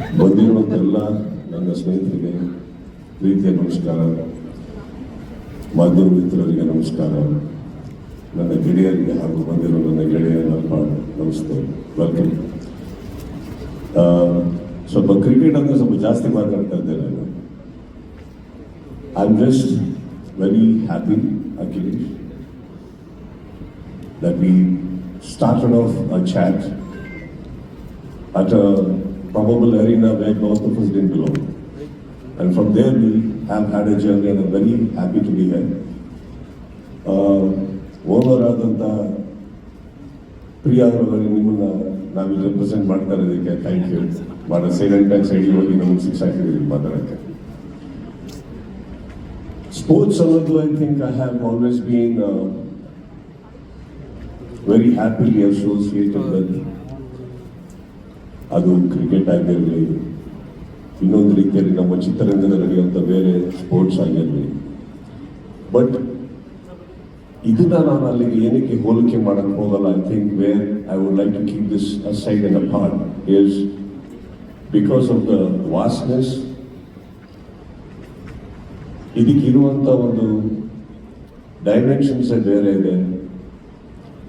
ಬಂದಿರುವಂತೆಲ್ಲ ನನ್ನ ಸ್ನೇಹಿತರಿಗೆ ಪ್ರೀತಿಯ ನಮಸ್ಕಾರ, ಮಾಧ್ಯಮ ಮಿತ್ರರಿಗೆ ನಮಸ್ಕಾರ. ನನ್ನ ಗೆಳೆಯರಿಗೆ ಹಾಗೂ ಬಂದಿರೋ ನನ್ನ ಗೆಳೆಯರಪ್ಪ ನಮಸ್ತೆ ವೆಲ್ಕಮ್ ಸ್ವಲ್ಪ ಕ್ರಿಕೆಟ್ ಅಂದರೆ ಸ್ವಲ್ಪ ಜಾಸ್ತಿ ಮಾತಾಡ್ತಾ ಇದ್ದೆ ನಾನು. I am just very happy Akhilesh that we started off a chat at a probable arena where both of us didn't belong. And from there we have had a journey and I'm very happy to be here. Over ಆದಂಥ ಪ್ರಿಯ ಅವರವರಿಗೆ ನಿಮ್ಮನ್ನ ನಾವಿಲ್ಲಿ represent ಮಾಡ್ತಾ ಇರೋದಕ್ಕೆ thank you ಭಾಳ silent ಆಗಿ ಸೈಡಿಗೆ ಹೋಗಿ ನಮಗೆ ಸಿಕ್ಸ್ ಹಾಕಿದ್ದೀವಿ ಮಾತಾಡೋಕ್ಕೆ ಸ್ಪೋರ್ಟ್ಸ್ ಅನ್ನೋದು I think I have always been very happily associated with ಅದು ಕ್ರಿಕೆಟ್ ಆಗಿರಲಿ, ಇನ್ನೊಂದು ರೀತಿಯಲ್ಲಿ ನಮ್ಮ ಚಿತ್ರರಂಗದ ನಡೆಯುವಂಥ ಬೇರೆ ಸ್ಪೋರ್ಟ್ಸ್ ಆಗಿರಲಿ. ಬಟ್ ಇದನ್ನ ನಾನು ಅಲ್ಲಿಗೆ ಏನಕ್ಕೆ ಹೋಲಿಕೆ ಮಾಡಕ್ಕೆ ಹೋಗಲ್ಲ I think where I would like to keep this side and part is because of the vastness ಇದಕ್ಕಿರುವಂಥ ಒಂದು ಡೈಮೆನ್ಷನ್ಸ್ ಬೇರೆ ಇದೆ.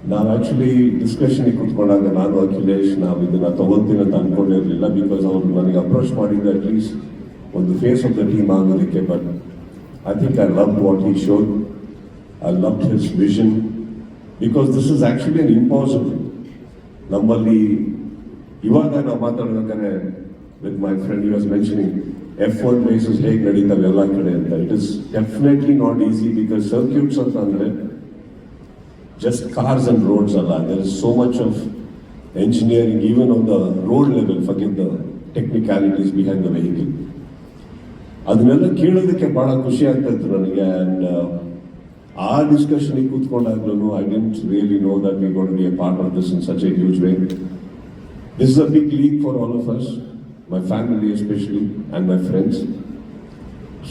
ನಾವು ಆಕ್ಚುಲಿ ಡಿಸ್ಕಷನ್ಗೆ ಕೂತ್ಕೊಂಡಾಗ ನಾನು, ಅಖಿಲೇಶ್, ನಾವು ಇದನ್ನ ತಗೊಂತೀನಿ ಅಂತ ಅನ್ಕೊಂಡಿರ್ಲಿಲ್ಲ ಬಿಕಾಸ್ ಅವ್ರು ನನಗೆ ಅಪ್ರೋಚ್ ಮಾಡಿದ್ದು ಅಟ್ಲೀಸ್ಟ್ ಒಂದು ಫೇಸ್ ಆಫ್ ದ ಟೀಮ್ ಆಗೋದಕ್ಕೆ. But I think I love what he showed I love his vision because this is actually an impossible ನಮ್ಮಲ್ಲಿ ಇವಾಗ ನಾವು ಮಾತಾಡ್ಬೇಕಾದ್ರೆ with my friend you was mentioning F one races ಹೇಗೆ ನಡೀತವೆ ಎಲ್ಲ ಕಡೆ ಅಂತ. It is definitely not easy because circuits ಅಂತ ಅಂದ್ರೆ just cars and roads Allah. There is so much of engineering, even on the road level, forget the technicalities behind the vehicle. ಅದನ್ನೆಲ್ಲ ಕೇಳೋದಕ್ಕೆ ಬಹಳ ಖುಷಿ ಆಗ್ತಾ ಇತ್ತು ನನಗೆ ಆ್ಯಂಡ್ ಆ ಡಿಸ್ಕಷನಿಗೆ ಕೂತ್ಕೊಂಡಾಗ್ಲೂ I didn't really know that we got be a part of this in such a huge way this is a big league for all of us my family especially and my friends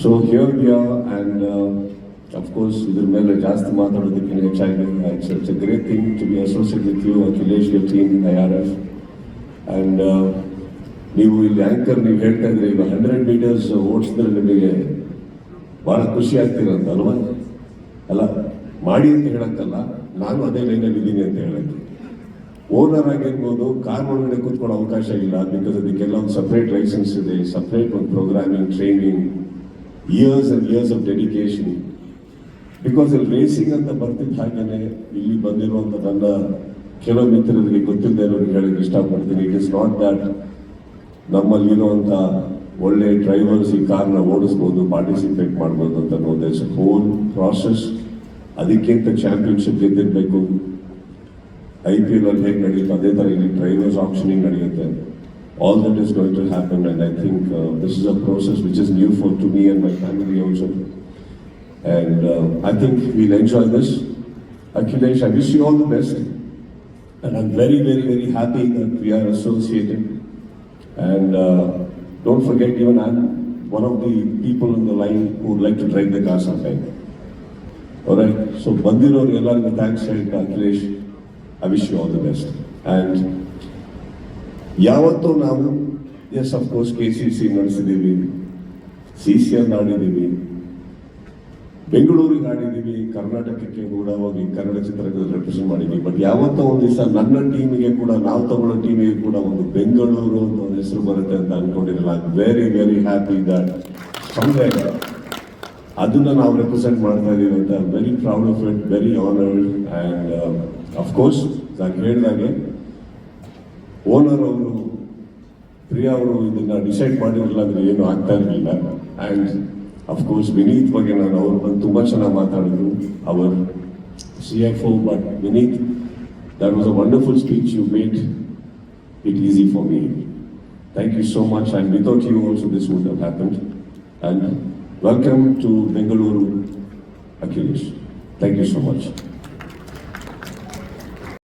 so here we are and of course ಇದ್ರ ಮೇಲೆ ಜಾಸ್ತಿ ಮಾತಾಡೋದಕ್ಕೆ ಹೆಚ್ಚಾಗಿ it's it's a great thing to be associate with you Akhilesh your team I R F and ನೀವು ಇಲ್ಲಿ anchor ನೀವು ಹೇಳ್ತಾ ಇದ್ರೆ ಈಗ ಹಂಡ್ರೆಡ್ ಮೀಟರ್ಸ್ ಓಡಿಸಿದ್ರೆ ನಿಮಗೆ ಭಾಳ ಖುಷಿ ಆಗ್ತಿರಂತ ಅಲ್ವಾ? ಅಲ್ಲ, ಮಾಡಿ ಅಂತ ಹೇಳಕ್ಕಲ್ಲ. ನಾನು ಅದೇ ಲೈನಲ್ಲಿ ಇದ್ದೀನಿ ಅಂತ ಹೇಳಕ್ಕೆ. ಓನರ್ ಆಗಿರ್ಬೋದು ಕಾರ್ ಒಳಗಡೆ ಕೂತ್ಕೊಳ್ಳೋ ಅವಕಾಶ ಇಲ್ಲ ಬಿಕಾಸ್ ಅದಕ್ಕೆಲ್ಲ ಒಂದು ಸಪ್ರೇಟ್ ಲೈಸೆನ್ಸ್ ಇದೆ ಸಪ್ರೇಟ್ ಒಂದು programming training years and years of dedication because ಇಲ್ಲಿ ರೇಸಿಂಗ್ ಅಂತ ಬರ್ತಿದ್ದ ಹಾಗೇನೆ, ಇಲ್ಲಿ ಬಂದಿರುವಂತ ನನ್ನ ಕೆಲವು ಮಿತ್ರರಿಗೆ ಗೊತ್ತಿಲ್ಲದೆ ಇರೋರಿಗೆ ಹೇಳಕ್ಕೆ ಇಷ್ಟಪಡ್ತೀನಿ. ಇಟ್ ಇಸ್ ನಾಟ್ ದಟ್ ನಮ್ಮಲ್ಲಿರುವಂತ ಒಳ್ಳೆ ಡ್ರೈವರ್ಸ್ ಈ ಕಾರ್ನ ಓಡಿಸ್ಬೋದು ಪಾರ್ಟಿಸಿಪೇಟ್ ಮಾಡ್ಬೋದು ಅಂತ ಅನ್ನೋದು ಹೋಲ್ ಪ್ರಾಸೆಸ್ ಅದಕ್ಕಿಂತ ಚಾಂಪಿಯನ್ಶಿಪ್ ಗೆದ್ದಿರಬೇಕು. ಐ ಪಿ ಎಲ್ ಅಲ್ಲಿ ಹೇಗೆ ನಡೆಯುತ್ತೆ ಅದೇ ಥರ ಇಲ್ಲಿ ಡ್ರೈವರ್ಸ್ ಆಪ್ಷನಿಂಗ್ ನಡೆಯುತ್ತೆ. All that is going to happen and I think this is a process which is new for to me and my family also And uh, I think we'll enjoy this. Akhilesh, I wish you all the best. And I'm very, very, very happy that we are associated. And uh, don't forget, even I'm one of the people in the line who would like to drive the car sometime. All right. So, Bandir or Yalla, thanks, and Akhilesh. I wish you all the best. And ಯಾವತ್ತೂ ನಾವು yes of course K C C ನಡೆಸಿದ್ದೀವಿ C C L ಆಡಿದ್ದೀವಿ ಬೆಂಗಳೂರಿಗೆ ಆಡಿದ್ದೀವಿ, ಕರ್ನಾಟಕಕ್ಕೆ ಕೂಡ ಹೋಗಿ ಕನ್ನಡ ಚಿತ್ರರಂಗದ represent ಮಾಡಿದ್ದೀವಿ. But ಯಾವತ್ತೋ ಒಂದು ದಿವಸ ನನ್ನ ಟೀಮಿಗೆ ಕೂಡ, ನಾವು ತಗೊಳ್ಳೋ ಟೀಮಿಗೆ ಕೂಡ ಒಂದು ಬೆಂಗಳೂರು ಅಂತ ಒಂದು ಹೆಸರು ಬರುತ್ತೆ ಅಂತ ಅನ್ಕೊಂಡಿರಲ್ಲ. Very very happy that somewhere ಅದನ್ನ ನಾವು ರೆಪ್ರೆಸೆಂಟ್ ಮಾಡ್ತಾ ಇದ್ದೀವಿ ಅಂತ very proud of it very honoured and of course ನಾನು ಹೇಳಿದಾಗೆ ಓನರ್ ಅವರು, ಪ್ರಿಯಾ ಅವರು ಇದನ್ನ ಡಿಸೈಡ್ ಮಾಡಿರಲಿಲ್ಲ ಅಂದ್ರೆ ಏನು ಆಗ್ತಾ ಇರಲಿಲ್ಲ. ಆ್ಯಂಡ್ ಅಫ್ಕೋರ್ಸ್ ವಿನೀತ್ ಬಗ್ಗೆ ನಾನು ಅವ್ರು ಬಂದು ತುಂಬ ಚೆನ್ನಾಗಿ ಮಾತಾಡಿದ್ರು our C F O but Vineeth that was a wonderful speech you made it easy for me thank you so much and without you also this would have happen and welcome to Bengaluru Akhilesh thank you so much